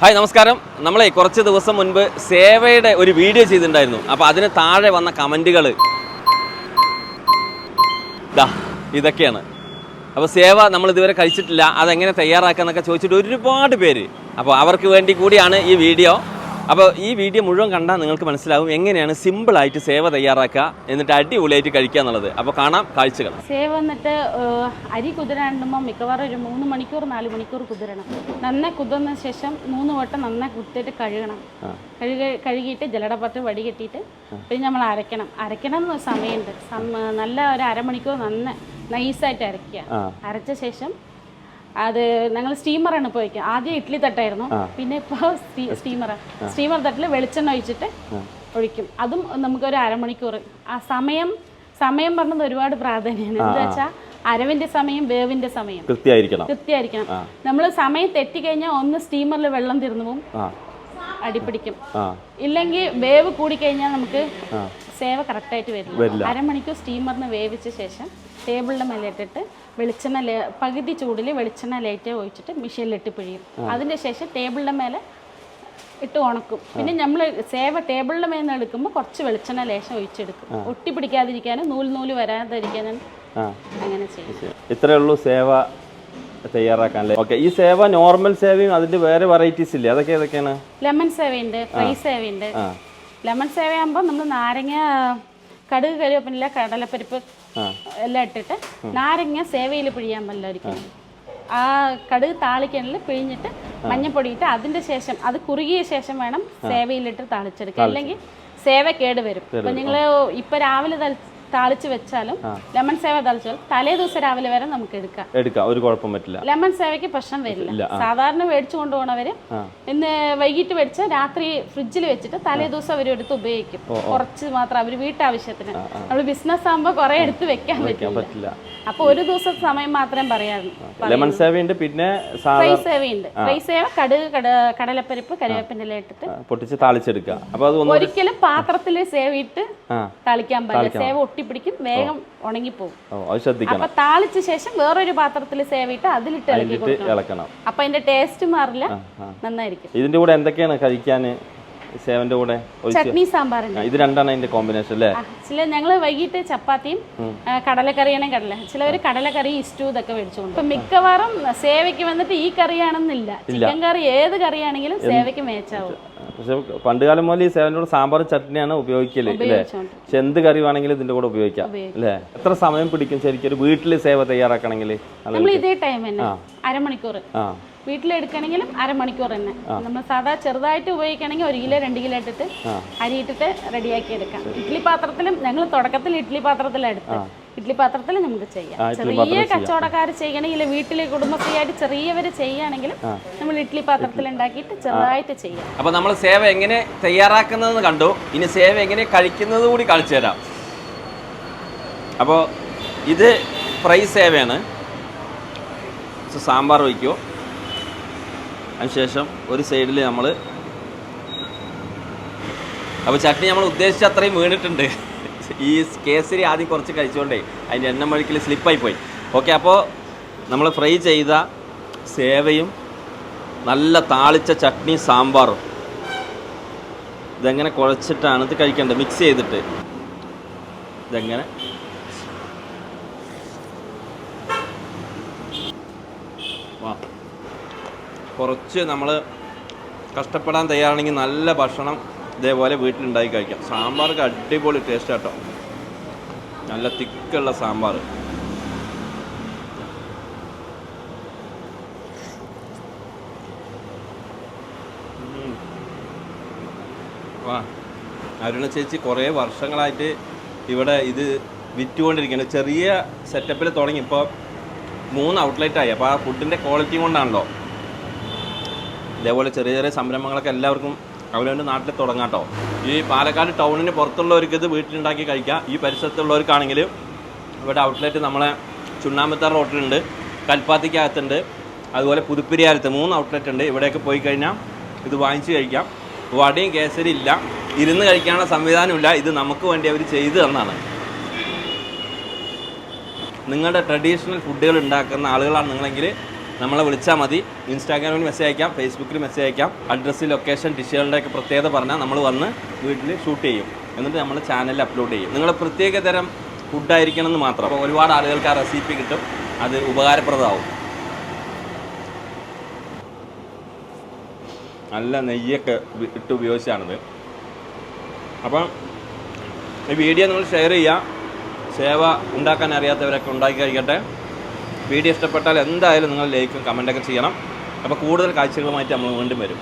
Hi നമസ്കാരം. നമ്മളെ കുറച്ച് ദിവസം മുൻപ് സേവയുടെ ഒരു വീഡിയോ ചെയ്തിട്ടുണ്ടായിരുന്നു. അപ്പോൾ അതിന് താഴെ വന്ന കമന്റുകൾ ദാ ഇതൊക്കെയാണ്. അപ്പോൾ സേവ നമ്മൾ ഇതുവരെ കഴിച്ചിട്ടില്ല. അതെങ്ങനെ തയ്യാറാക്കാന്നൊക്കെ ചോദിച്ചിട്ട് ഒരുപാട് പേര്. അപ്പോൾ അവർക്ക് വേണ്ടി കൂടിയാണ് ഈ വീഡിയോ. അപ്പോൾ ഈ വീഡിയോ മുഴുവൻ കണ്ടാൽ നിങ്ങൾക്ക് മനസ്സിലാവും എങ്ങനെയാണ് സിമ്പിളായിട്ട് സേവ തയ്യാറാക്കുക എന്നിട്ട് അടിപൊളിയായിട്ട് കഴിക്കുക എന്നുള്ളത്. അപ്പോൾ കാണാം കാഴ്ചകൾ. സേവ വന്നിട്ട് അരി കുതിരാണ്ടുമ്പോൾ മിക്കവാറും ഒരു മൂന്ന് മണിക്കൂർ നാല് മണിക്കൂർ കുതിരണം. നന്നായി കുതിർന്ന ശേഷം മൂന്ന് വട്ടം നന്നായി കുത്തിയിട്ട് കഴുകണം. കഴുക കഴുകിയിട്ട് ജലടപ്പത്ത് വടികെട്ടിയിട്ട് പിന്നെ നമ്മൾ അരയ്ക്കണം. അരയ്ക്കണം എന്ന് സമയമുണ്ട്. നല്ല ഒരു അരമണിക്കൂർ നന്ന നൈസായിട്ട് അരയ്ക്കുക. അരച്ച ശേഷം അത് ഞങ്ങൾ സ്റ്റീമറാണ് ഇപ്പോൾ വയ്ക്കുക ആദ്യം ഇഡ്ഡലി തട്ടായിരുന്നു. പിന്നെ ഇപ്പോൾ സ്റ്റീമറാണ് സ്റ്റീമർ തട്ടിൽ വെളിച്ചെണ്ണ ഒഴിച്ചിട്ട് ഒഴിക്കും. അതും നമുക്കൊരു അരമണിക്കൂർ ആ സമയം സമയം പറഞ്ഞത് ഒരുപാട് പ്രാധാന്യമാണ് എന്താ വെച്ചാൽ അരവിന്റെ സമയം വേവിന്റെ സമയം. കൃത്യമായിരിക്കണം. കൃത്യമായിരിക്കണം. നമ്മൾ സമയം തെറ്റിക്കഴിഞ്ഞാൽ ഒന്ന് സ്റ്റീമറിൽ വെള്ളം തീർന്നു പോകും ആ. അടിപ്പിടിക്കും ഇല്ലെങ്കിൽ വേവ് കൂടിക്കഴിഞ്ഞാൽ നമുക്ക് സേവ കറക്റ്റായിട്ട് വരില്ല. അരമണിക്കൂർ സ്റ്റീമറിന് വേവിച്ച ശേഷം ടേബിളിന്റെ മേലെ ഇട്ടിട്ട് വെളിച്ചെണ്ണ ലേ- പകുതി ചൂടിൽ വെളിച്ചെണ്ണ ലൈറ്റ് ഒഴിച്ചിട്ട് മിഷീനിലിട്ട് പിഴിയും. അതിന്റെ ശേഷം ടേബിളിന്റെ മേലെ ഇട്ട് ഉണക്കും. പിന്നെ നമ്മൾ സേവ ടേബിളിന്റെ മേലെ നിന്ന് എടുക്കുമ്പോൾ കുറച്ച് വെളിച്ചെണ്ണ ലേശം ഒഴിച്ചെടുക്കും. ഒട്ടി പിടിക്കാതിരിക്കാനും നൂൽ നൂൽ വരാതിരിക്കാനും അങ്ങനെ ചെയ്യും. ഇത്രയേ ഉള്ളൂ സേവ തയ്യാറാക്കാൻ ഓക്കെ ഈ സേവ നോർമൽ സേവയും അതിന്റെ വേറെ വെറൈറ്റീസ് ഇല്ലേ? അതൊക്കെ ഏതൊക്കെയാണ്? ലെമൺ സേവയുണ്ട് ഫ്രൈ സേവയുണ്ട്. ലെമൺ സേവയാകുമ്പോൾ നമ്മൾ നാരങ്ങ കടുക് കറിവേപ്പില കടലപ്പരിപ്പ്. എല്ലാം ഇട്ടിട്ട് നാരങ്ങ സേവയിൽ പിഴിയാൻ പറ്റില്ല ഒരിക്കലും ആ കടുക് താളിക്കണിൽ പിഴിഞ്ഞിട്ട് മഞ്ഞപ്പൊടി ഇട്ട് അതിന്റെ ശേഷം അത് കുറുകിയ ശേഷം വേണം സേവയിലിട്ട് താളിച്ചെടുക്കുക അല്ലെങ്കിൽ സേവ കേട് വരും അപ്പം നിങ്ങൾ ഇപ്പം രാവിലെ താളിച്ച് വെച്ചാലും ലെമൺ സേവ താളിച്ചാലും തലേ ദിവസം രാവിലെ വരെ നമുക്ക് എടുക്കാം. എടുക്കാം. ഒരു കുഴപ്പം പറ്റില്ല. ലെമൺ സേവയ്ക്ക് പ്രശ്നം വരില്ല. സാധാരണ മേടിച്ചു കൊണ്ടുപോകണവര് ഇന്ന് വൈകിട്ട് മേടിച്ച് രാത്രി ഫ്രിഡ്ജിൽ വെച്ചിട്ട് തലേ ദിവസം അവർ എടുത്ത് ഉപയോഗിക്കും. കുറച്ച് മാത്രം അവർ വീട്ടാവശ്യത്തിന്. നമ്മൾ ബിസിനസ് ആകുമ്പോൾ കുറെ എടുത്ത് വെക്കാൻ പറ്റില്ല. അപ്പൊ ഒരു ദിവസം സമയം മാത്രമേ പറയാറുള്ളൂ ലെമൺ സേവയുണ്ട് പിന്നെ സാധാ ഫ്രൈ സേവയുണ്ട്. ഫ്രൈ സേവ കടുക് കടലപ്പരിപ്പ് കറിവേപ്പിന്റെ ഇല ഇട്ടിട്ട് പൊട്ടിച്ച് താളിച്ചെടുക്കുക. അപ്പൊ അത് ഒരിക്കലും പാത്രത്തിൽ സേവിട്ട് ഇട്ട് തളിക്കാൻ പറ്റില്ല സേവ ഒട്ടിപ്പിടിക്കും വേഗം ഉണങ്ങിപ്പോകും അപ്പൊ താളിച്ച ശേഷം വേറൊരു പാത്രത്തിൽ സേവിട്ട് അതിലിട്ട് ഇളക്കി കൊടുക്കണം. അപ്പൊ അതിന്റെ ടേസ്റ്റ് മാറില്ല. നന്നായിരിക്കും. ഇതിന്റെ കൂടെ എന്തൊക്കെയാണ് കഴിക്കാൻ സേവന്റെ കൂടെ ചട്നി സാമ്പാറുണ്ട് ഇത് രണ്ടാണ് അതിന്റെ കോമ്പിനേഷൻ അല്ലേ? ചില ഞങ്ങൾ വൈകിട്ട് ചപ്പാത്തിയും കടലക്കറിയാണ് കടല. ചിലവർ കടലക്കറി ഇഷ്ടവും ഇതൊക്കെ മേടിച്ചുകൊണ്ട് ഇപ്പൊ മിക്കവാറും സേവയ്ക്ക് വന്നിട്ട് ഈ കറിയാണെന്നില്ല. ചിക്കൻ കറി ഏത് കറിയാണെങ്കിലും സേവയ്ക്ക് മേച്ചാവും പക്ഷെ പണ്ടുകാലം മുതൽ ഈ സേവനോട് കൂടെ സാമ്പാർ ചട്നിയാണ് ഉപയോഗിക്കൽ അല്ലേ? പക്ഷെ എന്ത് കറി വേണമെങ്കിലും ഇതിന്റെ കൂടെ ഉപയോഗിക്കാം അല്ലേ? എത്ര സമയം പിടിക്കും ശരിക്കും ഒരു വീട്ടിൽ സേവ തയ്യാറാക്കണമെങ്കിൽ നമ്മൾ ഇതേ ടൈം തന്നെ. അരമണിക്കൂർ ആ. വീട്ടിലെടുക്കണമെങ്കിലും അരമണിക്കൂർ തന്നെ. നമ്മൾ സാധാ ചെറുതായിട്ട് ഉപയോഗിക്കണമെങ്കിൽ ഒരു കിലോ രണ്ട് കിലോ ഇട്ടിട്ട് അരി ഇട്ടിട്ട് റെഡിയാക്കി എടുക്കാം. ഇഡ്ഡലി പാത്രത്തിലും ഞങ്ങൾ തുടക്കത്തിൽ ഇഡ്ഡലി പാത്രത്തിലെടുത്ത് ഇഡ്ഡലി പാത്രത്തിൽ നമുക്ക് ചെയ്യാം. ചെറിയ കച്ചവടക്കാർ ചെയ്യണമെങ്കിൽ വീട്ടിലെ കുടുംബശ്രീയായിട്ട് ചെറിയവർ ചെയ്യുകയാണെങ്കിൽ നമ്മൾ ഇഡ്ഡലി പാത്രത്തിൽ ഉണ്ടാക്കിയിട്ട് ചെറുതായിട്ട് ചെയ്യാം. അപ്പോൾ നമ്മൾ സേവ എങ്ങനെ തയ്യാറാക്കുന്നതെന്ന് കണ്ടു. ഇനി സേവ എങ്ങനെ കഴിക്കുന്നത് കൂടി കാണിച്ചു തരാം. അപ്പോൾ ഇത് ഫ്രൈ സേവയാണ്. So, സാമ്പാർ വയ്ക്കുമോ അതിനുശേഷം ഒരു സൈഡിൽ നമ്മൾ അപ്പോൾ ചട്നി നമ്മൾ ഉദ്ദേശിച്ച അത്രയും വീണിട്ടുണ്ട്. ഈ കേസരി ആദ്യം കുറച്ച് കഴിച്ചുകൊണ്ടേ അതിന്റെ എണ്ണ മഴിക്കൽ സ്ലിപ്പായി പോയി. ഓക്കെ അപ്പോൾ നമ്മൾ ഫ്രൈ ചെയ്ത സേവയും നല്ല താളിച്ച ചട്നി സാമ്പാറും. ഇതെങ്ങനെ കുഴച്ചിട്ടാണ് ഇത് കഴിക്കേണ്ടത്? മിക്സ് ചെയ്തിട്ട്. ഇതെങ്ങനെ? വാ. കുറച്ച് നമ്മൾ കഷ്ടപ്പെടാൻ തയ്യാറാണെങ്കിൽ നല്ല ഭക്ഷണം ഇതേപോലെ വീട്ടിലുണ്ടാക്കി കഴിക്കാം. സാമ്പാർക്ക് അടിപൊളി ടേസ്റ്റ് കേട്ടോ നല്ല തിക്കുള്ള സാമ്പാർ വാ. അരുണ ചേച്ചി കുറേ വർഷങ്ങളായിട്ട് ഇവിടെ ഇത് വിറ്റുകൊണ്ടിരിക്കുകയാണ്. ചെറിയ സെറ്റപ്പിൽ തുടങ്ങി. ഇപ്പോൾ മൂന്ന് ഔട്ട്ലെറ്റായി അപ്പോൾ ആ ഫുഡിന്റെ ക്വാളിറ്റി കൊണ്ടാണല്ലോ. ഇതേപോലെ ചെറിയ ചെറിയ സംരംഭങ്ങളൊക്കെ എല്ലാവർക്കും അവരവന്റെ നാട്ടിൽ തുടങ്ങാം കേട്ടോ ഈ പാലക്കാട് ടൗണിന് പുറത്തുള്ളവർക്ക് ഇത് വീട്ടിലുണ്ടാക്കി കഴിക്കാം. ഈ പരിസരത്തുള്ളവർക്കാണെങ്കിൽ ഇവിടെ ഔട്ട്ലെറ്റ് നമ്മളെ ചുണ്ണാമ്പത്താർ റോട്ടിലുണ്ട് കൽപ്പാത്തിക്കകത്തുണ്ട് അതുപോലെ പുതുപ്പിരിയാലത്ത് മൂന്ന് ഔട്ട്ലെറ്റ് ഉണ്ട്. ഇവിടെയൊക്കെ പോയി കഴിഞ്ഞാൽ ഇത് വാങ്ങിച്ച് കഴിക്കാം. വടയും കേസരി ഇല്ല. ഇരുന്ന് കഴിക്കാനുള്ള സംവിധാനമില്ല. ഇത് നമുക്ക് വേണ്ടി അവർ ചെയ്തു തന്നാണ്. നിങ്ങളുടെ ട്രഡീഷണൽ ഫുഡുകൾ ഉണ്ടാക്കുന്ന ആളുകളാണ് നിങ്ങളെങ്കിൽ നമ്മളെ വിളിച്ചാൽ മതി. ഇൻസ്റ്റാഗ്രാമിൽ മെസ്സേജ് അയക്കാം ഫേസ്ബുക്കിൽ മെസ്സേജ് അയക്കാം. അഡ്രസ്സ് ലൊക്കേഷൻ ഡിഷുകളുടെ ഒക്കെ പ്രത്യേകത പറഞ്ഞാൽ നമ്മൾ വന്ന് വീട്ടിൽ ഷൂട്ട് ചെയ്യും. എന്നിട്ട് നമ്മൾ ചാനലിൽ അപ്ലോഡ് ചെയ്യും. നിങ്ങൾ പ്രത്യേക തരം ഫുഡായിരിക്കണം എന്ന് മാത്രം. അപ്പോൾ ഒരുപാട് ആളുകൾക്ക് ആ റെസിപ്പി കിട്ടും. അത് ഉപകാരപ്രദമാവും. നല്ല നെയ്യൊക്കെ ഇട്ട് ഉപയോഗിച്ചാണിത്. അപ്പം ഈ വീഡിയോ നിങ്ങൾ ഷെയർ ചെയ്യുക സേവ ഉണ്ടാക്കാൻ അറിയാത്തവരൊക്കെ ഉണ്ടാക്കി കഴിക്കട്ടെ. വീഡിയോ ഇഷ്ടപ്പെട്ടാൽ എന്തായാലും നിങ്ങൾ ലൈക്കും കമന്റൊക്കെ ചെയ്യണം. അപ്പോൾ കൂടുതൽ കാഴ്ചകളുമായിട്ട് നമ്മൾ വീണ്ടും വരും.